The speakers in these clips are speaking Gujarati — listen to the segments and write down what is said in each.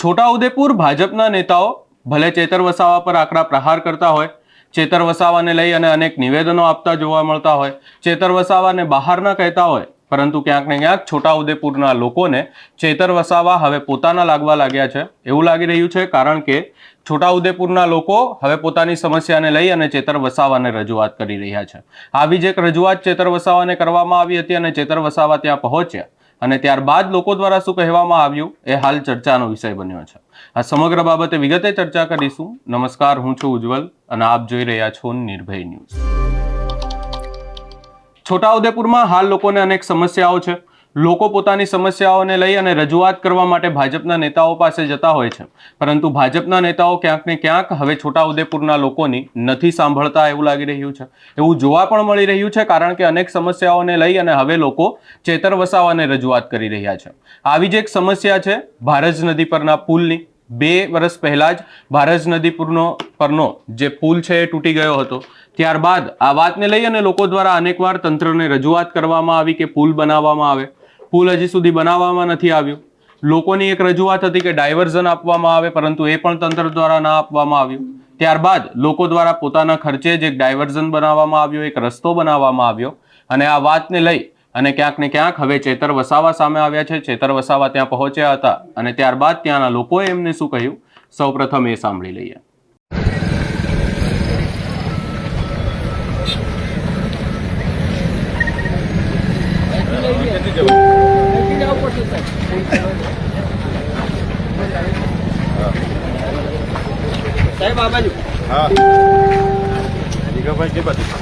છોટાઉદેપુર ભાજપના નેતાઓ ભલે ચેતર વસાવા પર આકરા પ્રહાર કરતા હોય, ચેતર વસાવાને લઈ અને અનેક નિવેદનો આપતા જોવા મળતા હોય, ચેતર વસાવાને બહાર ન કહેતા હોય, પરંતુ ક્યાંક ને ક્યાંક છોટાઉદેપુરના લોકોને ચેતર વસાવા હવે પોતાના લાગવા લાગ્યા છે. એવું લાગી રહ્યું છે કારણ કે છોટાઉદેપુરના લોકો હવે પોતાની સમસ્યાને લઈ અને ચેતર વસાવાને રજૂઆત કરી રહ્યા છે. આવી જ એક રજૂઆત ચેતર વસાવાને કરવામાં આવી હતી અને ચેતર વસાવા ત્યાં પહોંચ્યા. અને ત્યારબાદ લોકો દ્વારા શું કહેવામાં આવ્યું એ હાલ ચર્ચાનો વિષય બન્યો છે. આ સમગ્ર બાબતે વિગતે ચર્ચા કરીશું. નમસ્કાર, હું છું ઉજ્જવલ અને આપ જોઈ રહ્યા છો નિર્ભય ન્યૂઝ. છોટાઉદેપુરમાં હાલ લોકોને અનેક સમસ્યાઓ છે. લોકો પોતાની સમસ્યાઓને લઈ અને રજૂઆત કરવા માટે ભાજપના નેતાઓ પાસે જતા હોય છે. પરંતુ ભાજપના નેતાઓ ક્યાંક ને ક્યાંક હવે છોટાઉદેપુરના લોકોની નથી સાંભળતા એવું લાગી રહ્યું છે. એવું જોવા પણ મળી રહ્યું છે કારણ કે અનેક સમસ્યાઓને લઈ અને હવે લોકો ચેતર વસાવાને રજૂઆત કરી રહ્યા છે. આવી જ એક સમસ્યા છે ભારજ નદી પરના પુલની. બે વર્ષ પહેલાં જ ભારજ નદી પૂરનો, પરનો જે પુલ છે એ તૂટી ગયો હતો. ત્યારબાદ આ વાતને લઈ અને લોકો દ્વારા અનેકવાર તંત્રને રજૂઆત કરવામાં આવી કે પુલ બનાવવામાં આવે. પુલ હજી સુધી બનાવવામાં નથી આવ્યું. લોકોની એક રજૂઆત હતી કે ડાયવર્ઝન આપવામાં આવે, પરંતુ એ પણ તંત્ર દ્વારા ના આપવામાં આવ્યું. ત્યારબાદ લોકો દ્વારા પોતાના ખર્ચે જ એક ડાયવર્ઝન બનાવવામાં આવ્યો, એક રસ્તો બનાવવામાં આવ્યો. અને આ વાતને લઈ અને ક્યાંક ને ક્યાંક હવે ચેતર વસાવા સામે આવ્યા છે. ચેતર વસાવા ત્યાં પહોંચ્યા હતા અને ત્યારબાદ ત્યાંના લોકોએ એમને શું કહ્યું? સૌપ્રથમ એ સાંભળી લઈએ.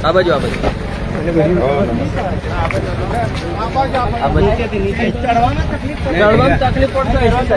આ બાજુ આ બાજુ. તકલીફ પડશે હશે,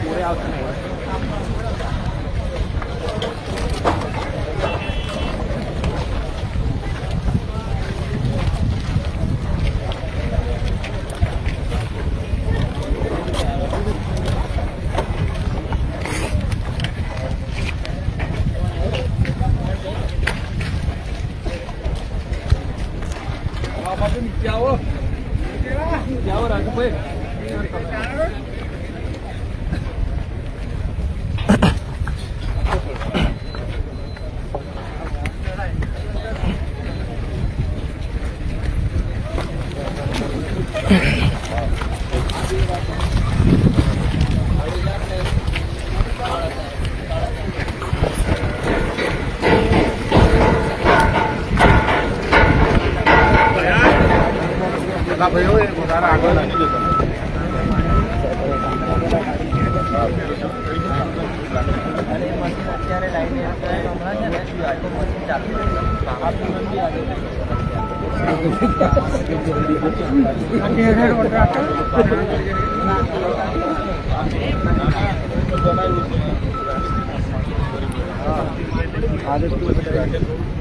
पूरे आउट नहीं không biết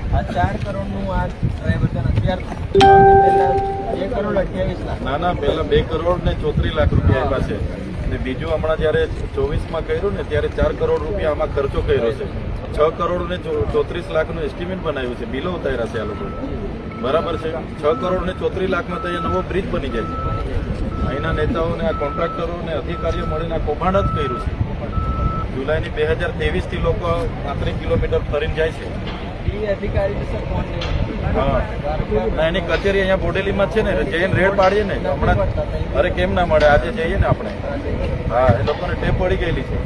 આ ચાર કરોડનું આ ડ્રાઈવર અત્યાર કરોડ ના ના પેલા બે કરોડ ને ચોત્રીસ લાખ રૂપિયા આવ્યા છે. ને બીજું હમણાં જયારે ચોવીસમાં કર્યું ને, ત્યારે ચાર કરોડ રૂપિયા આમાં ખર્ચો કર્યો છે. છ કરોડ ને ચોત્રીસ લાખનું એસ્ટિમેટ બનાવ્યું છે. બિલો ઉતાર્યા છે આ લોકો. બરાબર છે? છ કરોડ ને ચોત્રીસ લાખમાં તો અહીંયા નવો બ્રિજ બની જાય છે. અહીંના નેતાઓને, આ કોન્ટ્રાક્ટરો ને અધિકારીઓ મળીને આ કૌભાંડ જ કર્યું છે. જુલાઈની બે હજાર ત્રેવીસથી લોકો પાંત્રીસ કિલોમીટર ફરીને જાય છે. એ અધિકારી હા. એની કચેરી અહીંયા બોડેલીમાં છે ને જઈને રેડ પાડીએ ને હમણાં અરે કેમ ના મળે આજે જઈએ ને આપણે. હા એ લોકોને ટેપ પડી ગયેલી છે.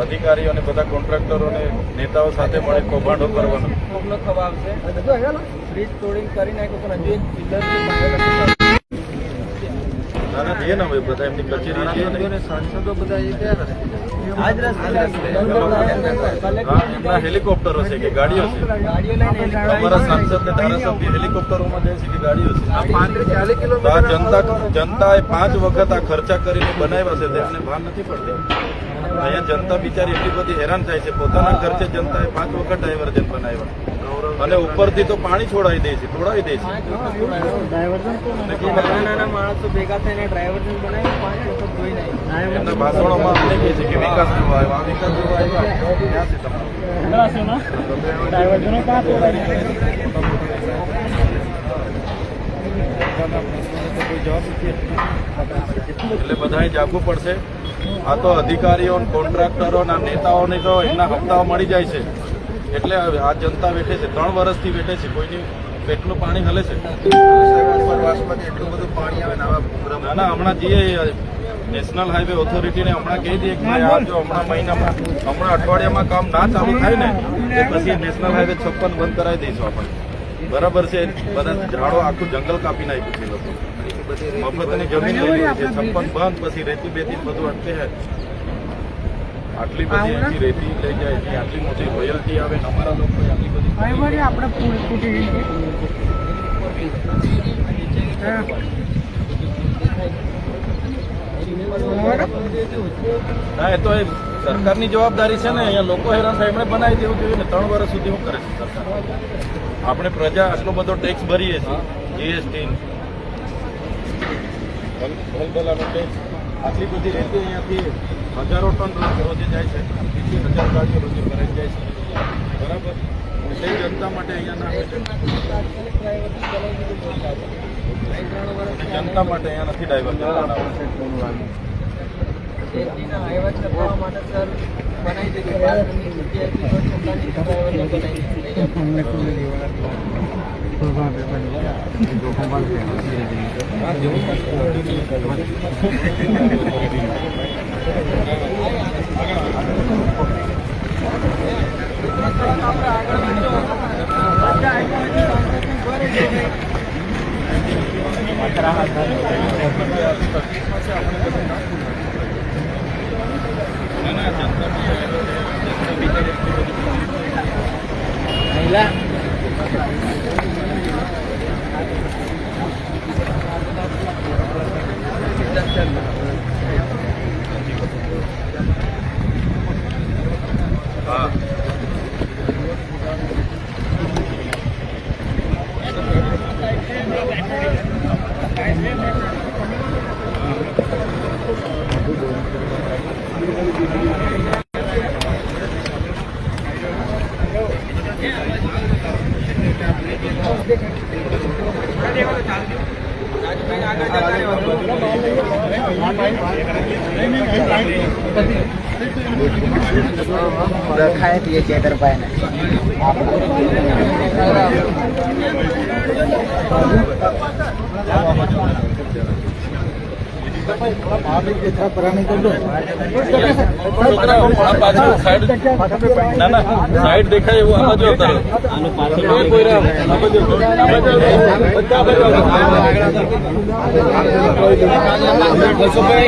અધિકારીઓ અને બધા કોન્ટ્રાક્ટરોને નેતાઓ સાથે મળે કૌભાંડો કરવાનો. થવા આવશે. તોડીને કરી નાખ્યો પણ હજુ એક નાના જઈએ ને બધા એમની કચેરી સાંસદો બધા એમના હેલિકોપ્ટરો છે કે ગાડીઓ છે? અમારા સાંસદ ને ધારાસભ્ય હેલિકોપ્ટરોમાં જાય છે કે ગાડીઓ છે? આ જનતા જનતાએ પાંચ વખત આ ખર્ચા કરીને બનાવ્યા છે તેમને ભાન નથી પડતી. અહીંયા જનતા બિચારી એટલી બધી હેરાન થાય છે પોતાના ખર્ચે જનતાએ પાંચ વખત ડાયવર્જન બનાવ્યા. અને ઉપરથી તો પાણી છોડાવી દે છે છોડાવી દે છે. માણસો ભેગા થઈને બનાવી એમના ભાષણોમાં કહે છે કે વિકાસ જોવા આવ્યો. વિકાસ જોવા આવ્યા ક્યાં છે તમારું? એટલે બધાએ જાગવું પડશે. આ તો અધિકારીઓ કોન્ટ્રાક્ટરો ના નેતાઓને તો એમના હપ્તાઓ મળી જાય છે. એટલે આ જનતા બેઠે છે. ત્રણ વર્ષથી બેઠે છે. કોઈની પેટનું પાણી હલે છે? એટલું બધું પાણી આવે ના ના હમણાં જઈએ નેશનલ હાઈવે ઓથોરિટીને હમણાં કહી દઈએ કે આ જો હમણાં મહિનામાં હમણાં અઠવાડિયામાં કામ ના ચાલુ થાય ને એ પછી નેશનલ હાઈવે છપ્પન બંધ કરાવી દઈશું આપણે. બરાબર છે? બધા ઝાડો આખું જંગલ કાપી નાખ્યું છે લોકો. મફતની જમીન લઈ છે. છપ્પન બંધ પછી રેતી બેતી બધું અટકે છે. આટલી બધી અહીંથી રેતી લઈ જાય છે આટલી મોટી રોયલ્ટી આવે અમારા લોકો આટલી બધી આપણે ફૂટી ના એ તો એ સરકારની જવાબદારી છે ને અહીંયા લોકો હેરાન થાય. એમણે બનાવી દેવું જોઈએ ને ત્રણ વર્ષ સુધી શું કરે છે સરકાર. આપણે પ્રજા આટલો બધો ટેક્સ ભરીએ છીએ જીએસટી હલબલાનો ટેક્સ આટલી બધી રેતી અહીંયાથી હજારો ટન રોજે જાય છે. બીજી હજાર ગાડીઓ રોજે ભરાઈ જાય છે. બરાબર? તે જનતા માટે અહીંયા ના આવે છે જનતા માટે અહીંયા નથી ડાયવર Alhamdulillah. Thank you. માટે સર બનાવી દીધું બાથરૂમની જગ્યાએ તો છતાંની ડ્રાઈવરને બનાવી દીધું હા ખાય પીએ ચેતરભાઈ ને ના ના સાઈડ દેખાય એવું આમાં જો. એ પોયરા,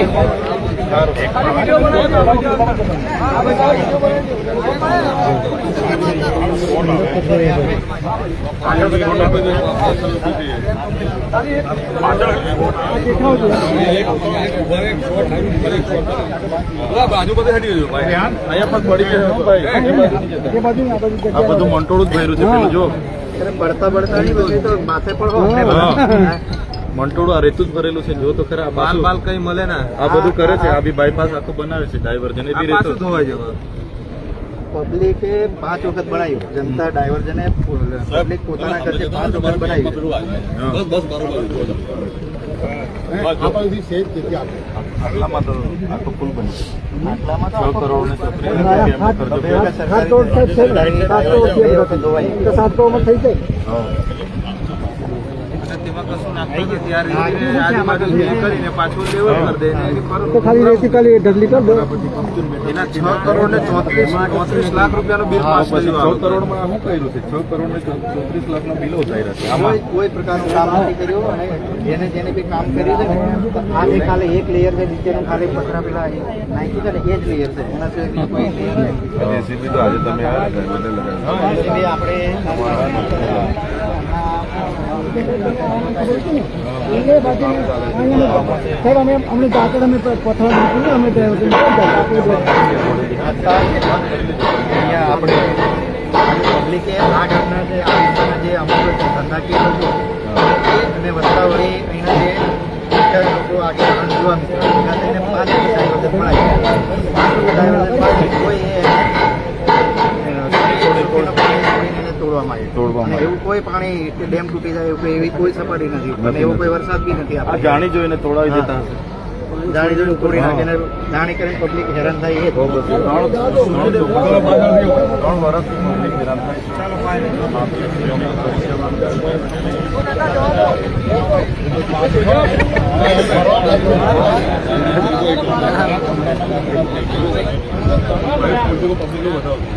આ બાજુ. બધા. અહીંયા પણ પડી ગયો ભાઈ. આ બધું મંટોળું જ ભર્યું છે પેલું જો પડતા પડતા નહીં તો માથે પણ. મંટોળું આ રેતું જ ભરેલું છે જો તો ખરા આ બાલ કઈ મળે ને આ બધું કરે છે આ બી બાયપાસ આખું બનાવે છે ડાયવર્જન એ બી રેતું ધોવાઈ જવા પબ્લિકે પાંચ વખત બનાવ્યું જનતા ડાયવર્જને પબ્લિક પોતાના ખર્ચે પાંચ વખત બનાવ્યું તો આખો પુલ આટલામાં કરીને પાછું લેવલ કરી દે ને ખાલી રેતી ઢગલી કર દો. એના છ કરોડ ને ચોત્રીસ ચોત્રીસ લાખ રૂપિયાનું બિલ પાસ કર્યું થયું છ કરોડમાં શું કર્યું છે? છ કરોડ ને ચોત્રીસ લાખના બિલો ઉતાર્યા છે. કોઈ કોઈ પ્રકારનું કામ નથી કર્યું અને જેને જેને બી કામ કર્યું છે ને આ જે ખાલી એક લેયર છે નીચેનું ખાલી પથરા પેલા નાખ્યું છે ને એ જ લેયર છે. એના સિવાય કોઈ લેયર નથી. આજે તમે આપણે અમે અમને અમે પથરા મૂકીને અમે આપણે પબ્લિકે આ ઘટના છે આ વિસ્તારના જે અમુક ધંધાકીય લોકો અને વસ્ત્રાવળી અહીંના જે લોકો આગળ જોવા મિત્રો એના પાંચ ડાયવર્ઝન મળાય પાંચ વખત કોઈ તોડવામાં આવે તોડવામાં એવું કોઈ પાણી કે ડેમ તૂટી જાય એવું કોઈ એવી કોઈ સપાટી નથી. અને એવો કોઈ વરસાદ બી નથી આપણે. જાણી જોઈને તોડાવી દેતા હશે. જાણી જોઈને તોડી નાખે ને જાણી કરીને પબ્લિક હેરાન થાય એ ત્રણ વર્ષથી પબ્લિક હેરાન થાય. છે.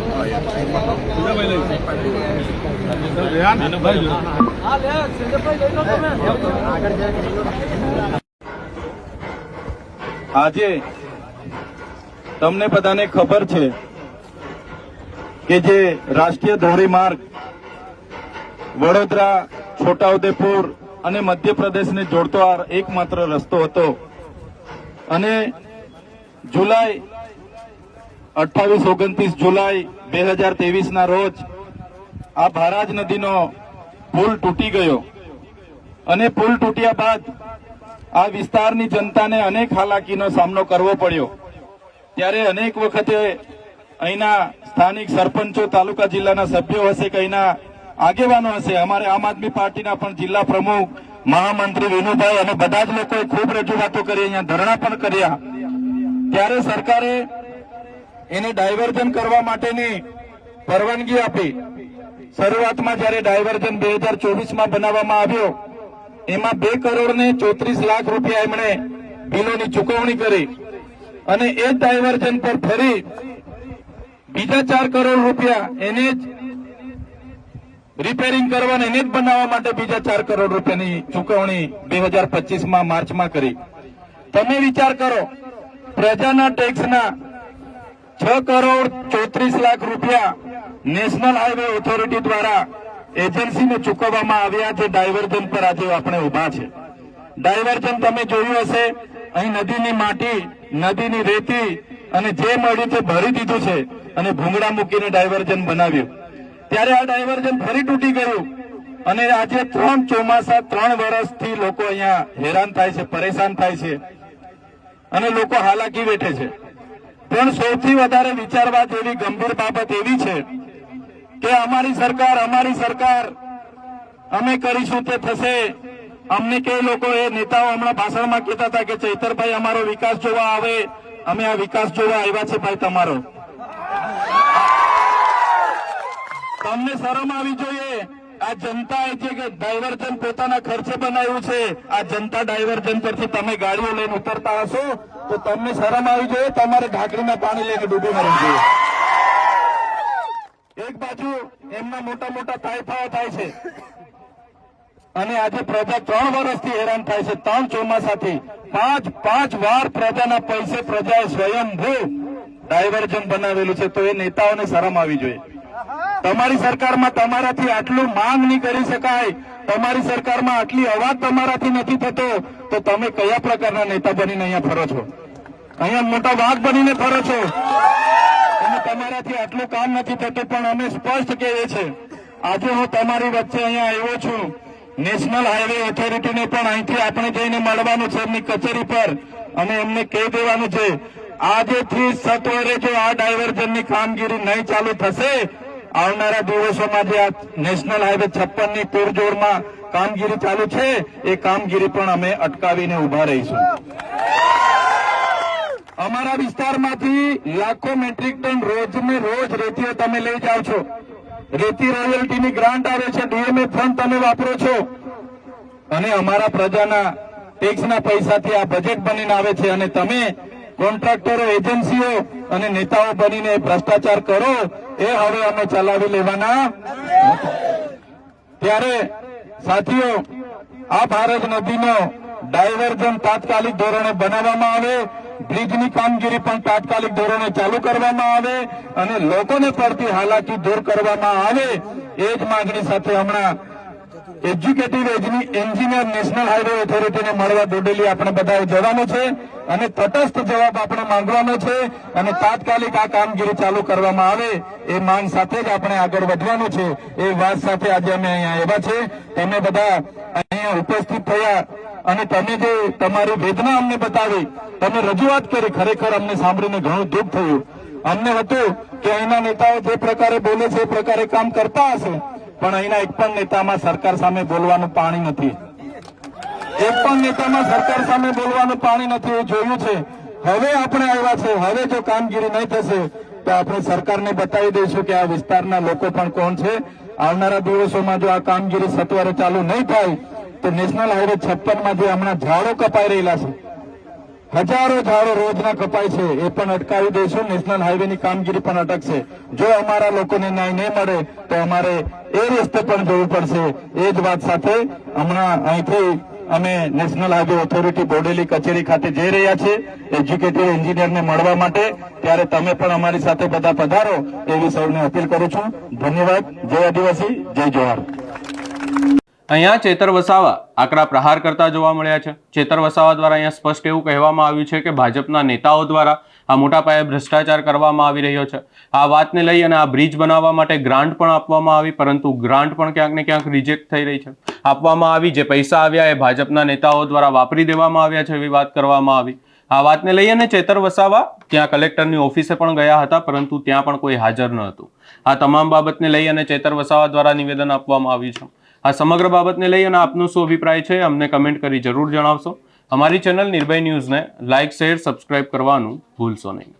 આજે તમને બધાને ખબર છે કે જે રાષ્ટ્રીય ધોરીમાર્ગ વડોદરા, છોટાઉદેપુર અને મધ્યપ્રદેશને જોડતો આ એકમાત્ર રસ્તો હતો. અને જુલાઈ અઠ્ઠાવીસ, ઓગણત્રીસ જુલાઈ બે હજાર ના રોજ આ ભારાજ નદીનો પુલ તૂટી ગયો. અને પુલ તૂટ્યા બાદ આ વિસ્તારની જનતાને અનેક હાલાકીનો સામનો કરવો પડ્યો. ત્યારે અનેક વખતે અહીંના સ્થાનિક સરપંચો, તાલુકા જિલ્લાના સભ્યો હશે કે અહીંના આગેવાનો હશે. અમારે આમ આદમી પાર્ટીના પણ જિલ્લા પ્રમુખ મહામંત્રી વિનુભાઈ અને બધા જ લોકોએ ખૂબ રજૂઆતો કરી, અહીંયા ધરણા પણ કર્યા. ત્યારે સરકારે એને ડાયવર્ઝન કરવા માટેની પરવાનગી આપી. શરૂઆતમાં જ્યારે ડાયવર્ઝન બે હજાર ચોવીસમાં બનાવવામાં આવ્યો, એમાં બે કરોડ ને ચોત્રીસ લાખ રૂપિયા એમણે બિલોની ચુકવણી કરી. અને એ ડાયવર્ઝન પર ફરી બીજા ચાર કરોડ રૂપિયા એને જ રિપેરિંગ કરવાને એને જ બનાવવા માટે બીજા ચાર કરોડ રૂપિયાની ચુકવણી બે હજાર પચીસમાં માર્ચમાં કરી. તમે વિચાર કરો, પ્રજાના ટેક્સના છ કરોડ ચોત્રીસ લાખ રૂપિયા નેશનલ હાઈવે ઓથોરિટી દ્વારા એજન્સીને ચૂકવવામાં આવ્યા છે. ડાયવર્ઝન પર આજે આપણે ઊભા છે. ડાયવર્ઝન તમે જોયું હશે, અહીં નદીની માટી, નદીની રેતી અને જે મળ્યું તે ભરી દીધું છે અને ભૂંગળા મૂકીને ડાયવર્ઝન બનાવ્યું. ત્યારે આ ડાયવર્ઝન ફરી તૂટી ગયું અને આજે ત્રણ ચોમાસા, ત્રણ વર્ષથી લોકો અહીંયા હેરાન થાય છે, પરેશાન થાય છે અને લોકો હાલાકી વેઠે છે. પણ સૌથી વધારે વિચારવા જેવી ગંભીર બાબત એવી છે કે અમારી સરકાર અમારી સરકાર, અમે કરીશું તે થશે. અમને કે લોકો એ નેતાઓ હમણાં ભાષણમાં કહેતા હતા કે ચૈતરભાઈ, અમારો વિકાસ જોવા આવે. અમે આ વિકાસ જોવા આવ્યા છે ભાઈ તમારો. તમને શરમ આવી જોઈએ. આ જનતાએ જે કે ડાયવર્ઝન પોતાના ખર્ચે બનાવ્યું છે, આ જનતા ડાયવર્જન પરથી તમે ગાડીઓ લઈને ઉતરતા હશો. તો તમને શરમ આવી જોઈએ, તમારે ઘાકરીમાં પાણી લઈને ડૂબી મરવું જોઈએ. એક બાજુ એમના મોટા મોટા તાયફાઓ થાય છે. અને આજે પ્રજા ત્રણ વર્ષથી હેરાન થાય છે, ત્રણ ચોમાસાથી. પાંચ પાંચ વાર પ્રજાના પૈસે પ્રજાએ સ્વયંભૂ ડાયવર્ઝન બનાવેલું છે, તો એ નેતાઓને શરમ આવી જોઈએ. તમારી સરકારમાં તમારાથી આટલું માંગ નહીં કરી શકાય. તમારી સરકારમાં આટલી અવાજ તમારાથી નથી થતો. તો તમે કયા પ્રકારના નેતા બનીને અહીંયા ફરો છો? અહીંયા મોટા વાઘ બનીને ફરો છો? અને તમારાથી આટલું કામ નથી થતું, પણ અમે સ્પષ્ટ કહીએ છે આજે હું તમારી વચ્ચે અહીંયા આવ્યો છું. નેશનલ હાઈવે ઓથોરિટીને પણ અહીંથી આપણે જઈને મળવાનું છે એમની કચેરી પર. અને એમને કહી દેવાનું છે, આજેથી સત્વરે જો આ ડાયવર્ઝનની કામગીરી નહીં ચાલુ થશે, આવનારા દિવસોમાં જે આ નેશનલ હાઈવે છપ્પનની પૂરજોરમાં કામગીરી ચાલુ છે. એ કામગીરી પણ અમે અટકાવીને ઊભા રહીશું. અમારા વિસ્તારમાંથી લાખો મેટ્રિક ટન રોજ ને રોજ રેતીઓ તમે લઈ જાઓ છો. રેતી રોયલ્ટીની ગ્રાન્ટ આવે છે. ડીએમએ ફંડ તમે વાપરો છો. અને અમારા પ્રજાના ટેક્સના પૈસાથી આ બજેટ બનીને આવે છે. અને તમે કોન્ટ્રાક્ટરો, એજન્સીઓ અને નેતાઓ બનીને ભ્રષ્ટાચાર કરો, એ હવે અમે ચલાવી લેવાના ત્યારે સાથીઓ, આ ભારત નદીનો ડાયવર્ઝન તાત્કાલિક ધોરણે બનાવવામાં આવે, બ્રિજની કામગીરી પણ તાત્કાલિક ધોરણે ચાલુ કરવામાં આવે અને લોકોને પડતી હાલાકી દૂર કરવામાં આવે, એ જ માંગણી સાથે હમણાં એજ્યુકેટિવ એન્જિનિયર નેશનલ હાઈવે ઓથોરિટીને મળવા દોડેલી આપણે બધાએ જવાનું છે અને તટસ્થ જવાબ આપણે માંગવાનો છે અને તાત્કાલિક આ કામગીરી ચાલુ કરવામાં આવે એ માંગ સાથે જ આપણે આગળ વધવાનું છે. એ વાત સાથે આજે અમે અહીંયા આવ્યા છે. તમે બધા અહીંયા ઉપસ્થિત થયા અને તમે જે તમારી વેદના અમને બતાવી, તમે રજૂઆત કરી, ખરેખર અમને સાંભળીને ઘણું દુઃખ થયું. અમને હતું કે અહીંના નેતાઓ જે પ્રકારે બોલે છે, એ પ્રકારે કામ કરતા હશે. પણ અહીંના એક પણ નેતામાં સરકાર સામે બોલવાનું પાણી નથી. એક પણ નેતામાં સરકાર સામે બોલવાનું પાણી નથી, એ જોયું છે. હવે આપણે આવ્યા છે, હવે જો કામગીરી નહીં થશે, તો આપણે સરકારને બતાવી દઈશું કે આ વિસ્તારના લોકો પણ કોણ છે. આવનારા દિવસોમાં જો આ કામગીરી સત્વરે ચાલુ નહીં થાય, તો નેશનલ હાઈવે છપ્પનમાં જે હમણાં ઝાડો કપાઈ રહેલા છે હજારો ઝાડો રોજના કપાય છે, એ પણ અટકાવી દઈશું. નેશનલ હાઈવેની કામગીરી પણ અટકશે. જો અમારા લોકોને ન્યાય નહીં મળે, તો અમારે એ રસ્તે પણ જવું પડશે. એ જ વાત સાથે હમણાં અહીંથી અમે નેશનલ હાઈવે ઓથોરિટી બોડેલી કચેરી ખાતે જઈ રહ્યા છીએ એજ્યુકેટેડ એન્જિનિયરને મળવા માટે. ત્યારે તમે પણ અમારી સાથે બધા પધારો, એવી સૌને અપીલ કરું છું. ધન્યવાદ. જય આદિવાસી, જય જોહાર અહીંયા ચેતર વસાવા આકરા પ્રહાર કરતા જોવા મળ્યા છે. ચેતર વસાવા દ્વારા અહીંયા સ્પષ્ટ એવું કહેવામાં આવ્યું છે કે ભાજપના નેતાઓ દ્વારા આ મોટા પાયે ભ્રષ્ટાચાર કરવામાં આવી રહ્યો છે. આ વાતને લઈ અને આ બ્રિજ બનાવવા માટે ગ્રાન્ટ પણ આપવામાં આવી, પરંતુ ગ્રાન્ટ પણ ક્યાંક ને ક્યાંક રિજેક્ટ થઈ રહી છે. આપવામાં આવી જે પૈસા આવ્યા એ ભાજપના નેતાઓ દ્વારા વાપરી દેવામાં આવ્યા છે એવી વાત કરવામાં આવી. આ વાતને લઈ અને ચેતર વસાવા ત્યાં કલેક્ટરની ઓફિસે પણ ગયા હતા, પરંતુ ત્યાં પણ કોઈ હાજર ન હતું. આ તમામ બાબતને લઈ અને ચેતર વસાવા દ્વારા નિવેદન આપવામાં આવ્યું છે. આ સમગ્ર બાબતને લઈ અને આપનો શું અભિપ્રાય છે, અમને કમેન્ટ કરી જરૂર જણાવશો. અમારી ચેનલ નિર્ભય ન્યૂઝને લાઇક શેર સબસ્ક્રાઇબ કરવાનું ભૂલશો નહીં.